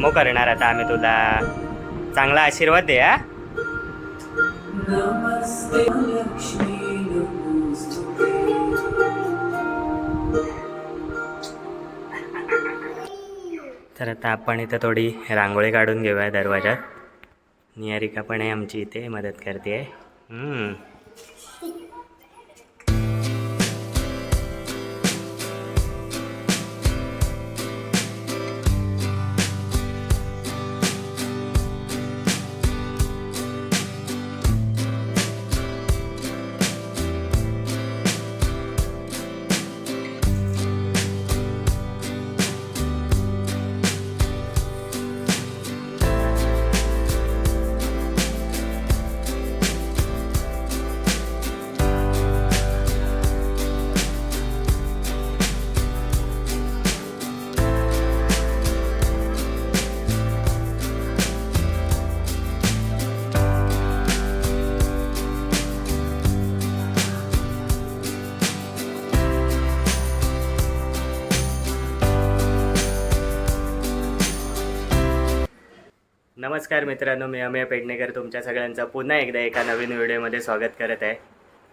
नमो करणार आता आम्ही तुला. चांगला आशीर्वाद दे हा. तर आता आपण इथं थोडी रांगोळी काढून घेऊया दरवाजात निहारिका पण आहे आमची इथे मदत करते. आहे नमस्कार मित्रांनो मी अमेय पेडणेकर तुमच्या सगळ्यांचं पुन्हा एकदा एका नवीन व्हिडिओमध्ये स्वागत करत आहे.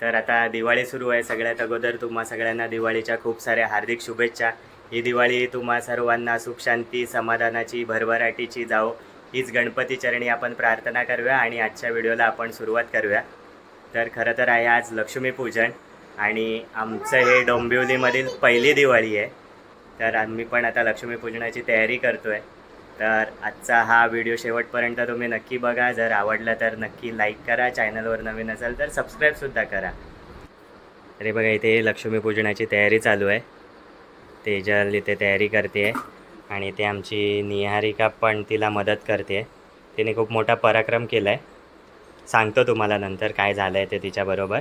तर आता दिवाळी सुरू आहे सगळ्यात अगोदर तुम्हा सगळ्यांना दिवाळीच्या खूप साऱ्या हार्दिक शुभेच्छा. ही दिवाळी तुम्हा सर्वांना सुख शांती समाधानाची भरभराटीची जाओ हीच गणपती चरणी आपण प्रार्थना करूया आणि आजच्या व्हिडिओला आपण सुरुवात करूया. तर खरं तर आहे आज लक्ष्मीपूजन आणि आमचं हे डोंबिवलीमधील पहिली दिवाळी आहे. तर आम्ही पण आता लक्ष्मीपूजनाची तयारी करतो आहे तर आजचा हा व्हिडिओ शेवटपर्यंत तुम्ही नक्की बघा. जर आवडला तर नक्की लाईक करा. चॅनलवर नवीन असेल तर सबस्क्राईबसुद्धा करा. अरे बघा इथे लक्ष्मीपूजनाची तयारी चालू आहे. तेजल इथे तयारी करते आहे आणि ते आमची निहारिका पण तिला मदत करते तिने खूप मोठा पराक्रम केला आहे सांगतो तुम्हाला नंतर काय झालं आहे ते तिच्याबरोबर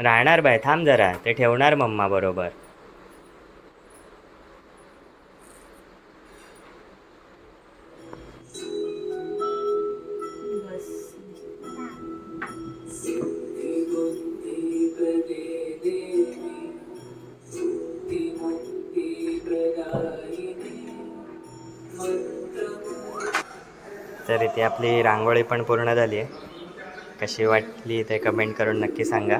राहणार बाय थांब जरा. ते ठेवणार मम्मा बरोबर. तर इथे आपली रांगोळी पण पूर्ण झाली आहे. कशी वाटली ते कमेंट करून नक्की सांगा.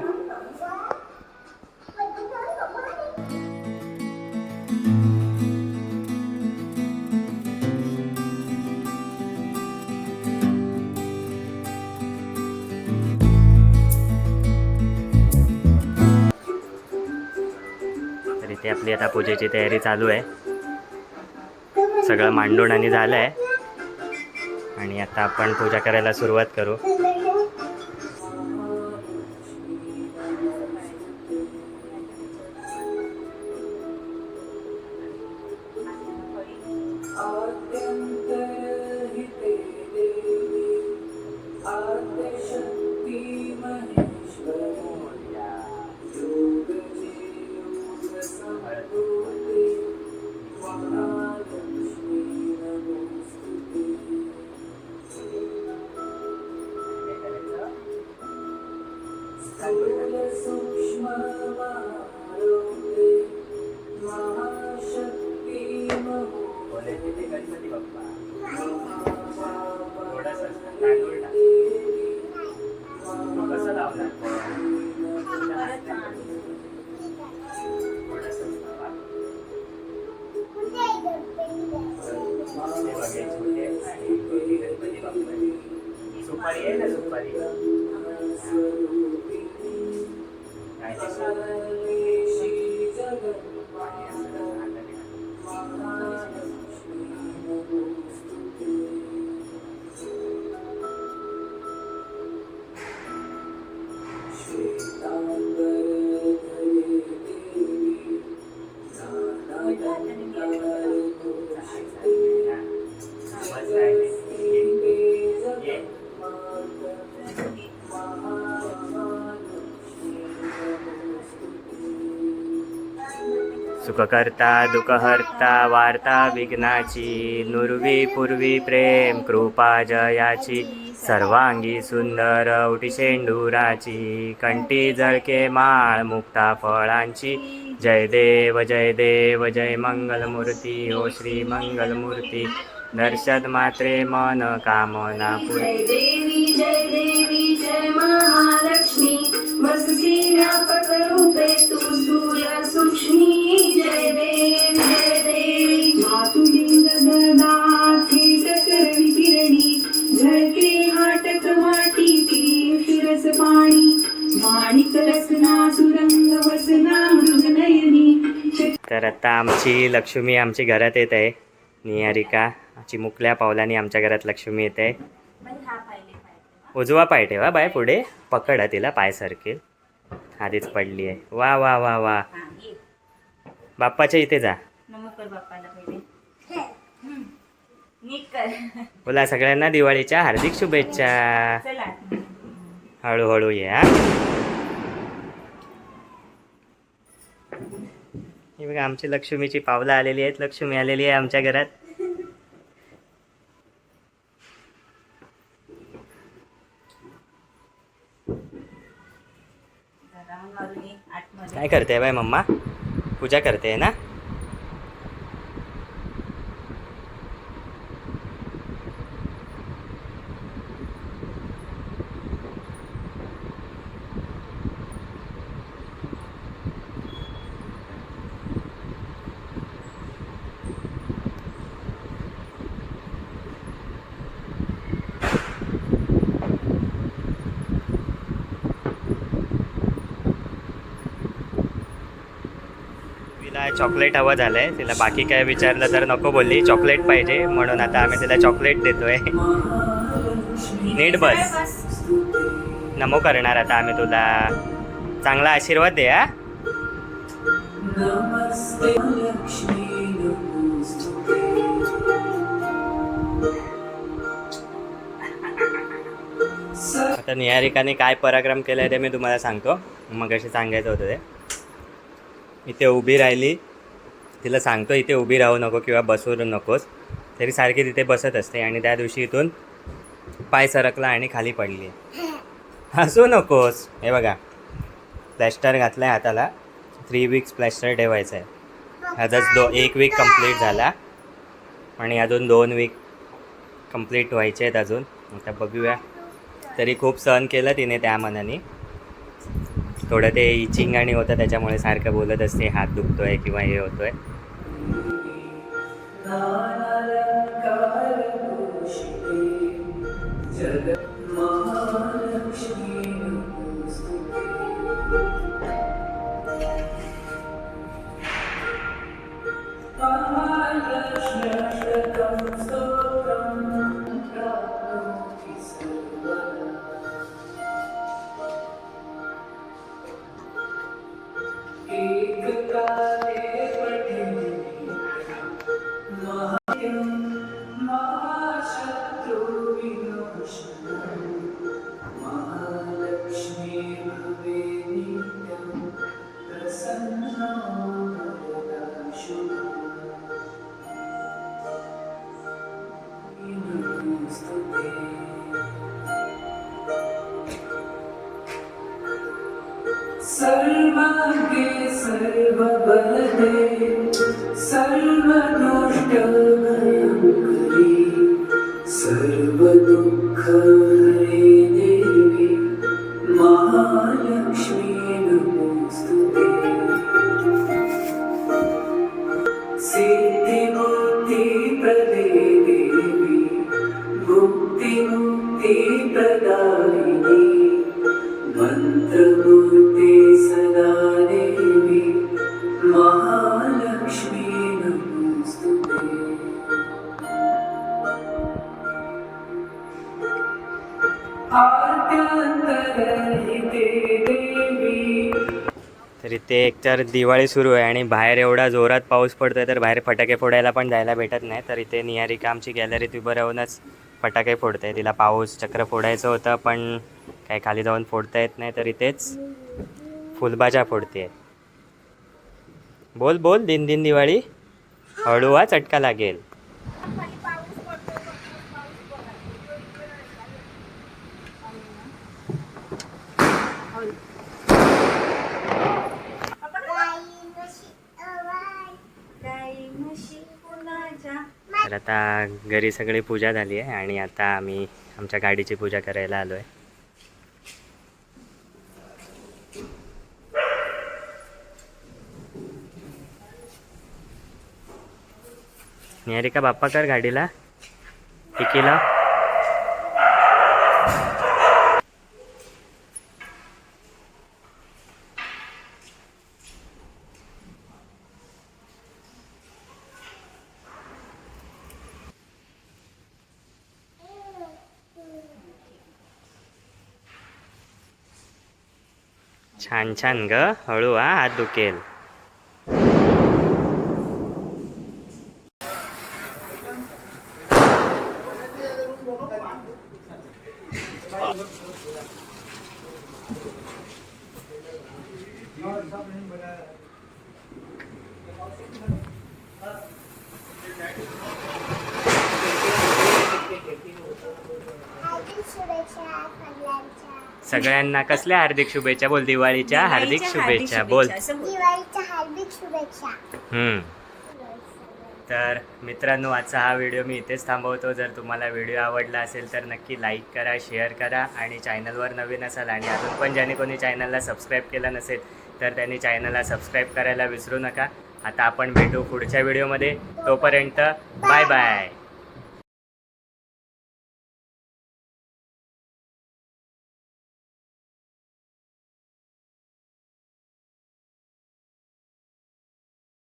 तर इथे आपली आता पूजेची तयारी चालू आहे. सगळं मांडून आणि झालं आहे आणि आता आपण पूजा करायला सुरुवात करू. bazen. सुखकर्ता दुःखहर्ता वार्ता विघ्नाची नुर्वी पूर्वी प्रेम कृपा जयाची सर्वांगी सुंदर उटी शेंडुराची कंटी जळके माळ मुक्ता फळांची. जय देव जय देव जय मंगलमूर्ती हो श्री मंगलमूर्ती. दर्शद मात्रे मन कामना जय देवी जय देवी जय महालक्ष्मी. वसती व्यापक रूपे तू सूर्य सूक्ष्मी. तर आता आमची लक्ष्मी आमची घरात येत आहे. निहारिका चिमुकल्या पावलानी आमच्या घरात लक्ष्मी येते उजवा पाय ठेवा बाय पुढे. पकडा तिला पाय सरकेल आधीच पडली आहे. वा वा वा वा. बाप्पाच्या इथे जा. नमस्कार बाप्पाला पहिले. हम्म. नीट कर. बोला सगळ्यांना दिवाळीच्या हार्दिक शुभेच्छा. चला. हळूहळू ये हा. बघा आमची लक्ष्मीची पावलं आलेली आहेत. लक्ष्मी आलेली आहे आमच्या घरात. काय करते बाय मम्मा? पूजा करते ना तिला चॉकलेट हवं झालंय. तिला बाकी काय विचारलं तर नको बोलली. चॉकलेट पाहिजे म्हणून आता आम्ही तिला चॉकलेट देतोय. नीट बस. नमो करणार आता आम्ही तुला. चांगला आशीर्वाद दे हा. आता निहारिकाने काय पराक्रम केलाय ते मी तुम्हाला सांगतो. मग असे सांगायचं होतं ते. इथे उभी राहिली. तिला सांगतो इथे उभी राहू नको किंवा बसवू नकोस. तरी सारखी तिथे बसत असते आणि त्या दिवशी इथून पाय सरकला आणि खाली पडली. हसू नकोस. हे बघा. प्लॅस्टर घातलं आहे हाताला. थ्री वीक्स प्लॅस्टर ठेवायचं आहे आजच दो एक वीक कंप्लीट झाला. आणि अजून दोन वीक कंप्लीट व्हायचे आहेत अजून. आता बघूया. तरी खूप सहन केलं तिने त्या मनाने. थोडं ते इचिंग आणि होतं त्याच्यामुळे सारखं बोलत असते हात दुखतोय किंवा हे होतोय. Oh सर्वदुष्टभयङ्करी सर्वदुःखहरे ते एकतर दिवाळी सुरू आहे आणि बाहेर एवढा जोरात पाऊस पडतोय तर बाहेर फटाके फोडायला पण जायला भेटत नाही. तर इथे निहारिका आमची गॅलरीत उभं राहूनच फटाके फोडते. तिला पाऊस चक्र फोडायचं होतं पण काही खाली जाऊन फोडता येत नाही तर इथेच फुलबाजा फोडते. बोल बोल दिन दिन दिवाळी. हळूवा चटका लागेल. तर आता घरी सगळी पूजा झाली आहे आणि आता आम्ही आमच्या गाडीची पूजा करायला आलो आहे. निहारिका बाप्पा कर गाडीला. टिकीला छान छान ग हळू हा हात दुखेल Thank you शुभेच्छा सगळ्यांच्या सगळ्यांना कसल्या हार्दिक शुभेच्छा? बोल दिवाळीच्या हार्दिक शुभेच्छा. बोल असं बोल. दिवाळीच्या हार्दिक शुभेच्छा. हम्म. तर मित्रांनो आजचा हा व्हिडिओ मी इथेच थांबवतो. जर तुम्हाला व्हिडिओ आवडला असेल तर नक्की लाईक करा शेअर करा आणि चॅनलवर नवीन असाल आणि अजून पण ज्याने कोणी चॅनलला सबस्क्राईब केलं नसेल तर त्यांनी चॅनलला सबस्क्राईब करायला विसरू नका. आता आपण भेटू पुढच्या व्हिडिओमध्ये. तोपर्यंत बाय बाय